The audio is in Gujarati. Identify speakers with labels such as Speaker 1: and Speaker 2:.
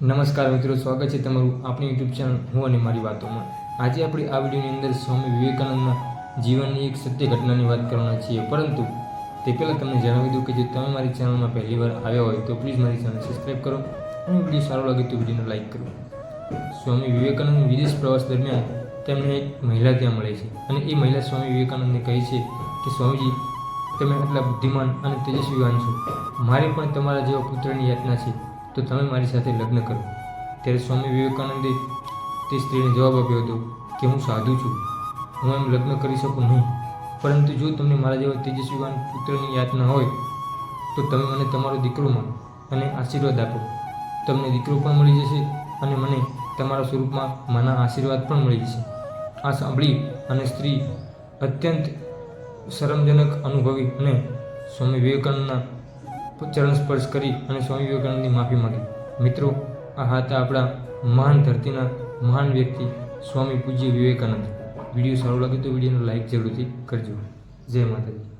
Speaker 1: નમસ્કાર મિત્રો, સ્વાગત છે તમારું આપણી યુટ્યુબ ચેનલ હું અને મારી વાતોમાં. આજે આપણે આ વિડીયોની અંદર સ્વામી વિવેકાનંદના જીવનની એક સત્ય ઘટનાની વાત કરવાના છીએ. પરંતુ તે પહેલાં તમને જણાવી દઉં કે જો તમે મારી ચેનલમાં પહેલી વાર આવ્યા હોય તો પ્લીઝ મારી ચેનલ સબસ્ક્રાઈબ કરો અને વીડિયો સારો લાગે તો વિડીયોને લાઈક કરો. સ્વામી વિવેકાનંદ વિદેશ પ્રવાસ દરમિયાન તેમને એક મહિલા ત્યાં મળે છે અને એ મહિલા સ્વામી વિવેકાનંદને કહે છે કે, સ્વામીજી, તમે આટલા બુદ્ધિમાન અને તેજસ્વીવાન છો. મારે પણ તમારા જેવા પુત્રની યાતના છે. તો તમે મારી સાથે લગ્ન કરો. ત્યારે સ્વામી વિવેકાનંદે તે સ્ત્રીને જવાબ આપ્યો હતો કે હું સાધુ છું. હું એમ લગ્ન કરી શકું નહીં. પરંતુ જો તમને મારા જેવા તેજસ્વીવાન પુત્રની યાતના હોય, તો તમે મને તમારો દીકરો માનો અને આશીર્વાદ આપો. તમને દીકરો પણ મળી જશે અને મને તમારા સ્વરૂપમાં માના આશીર્વાદ પણ મળી જશે. આ સાંભળી અને સ્ત્રી અત્યંત શરમજનક અનુભવી અને સ્વામી વિવેકાનંદના ચરણ સ્પર્શ કરી અને સ્વામી વિવેકાનંદની માફી માંગી. મિત્રો, આ હતા આપણા મહાન ધરતીના મહાન વ્યક્તિ સ્વામી પૂજ્ય વિવેકાનંદ. વીડિયો સારો લાગે તો વિડીયોને લાઈક જરૂરથી કરજો. જય માતાજી.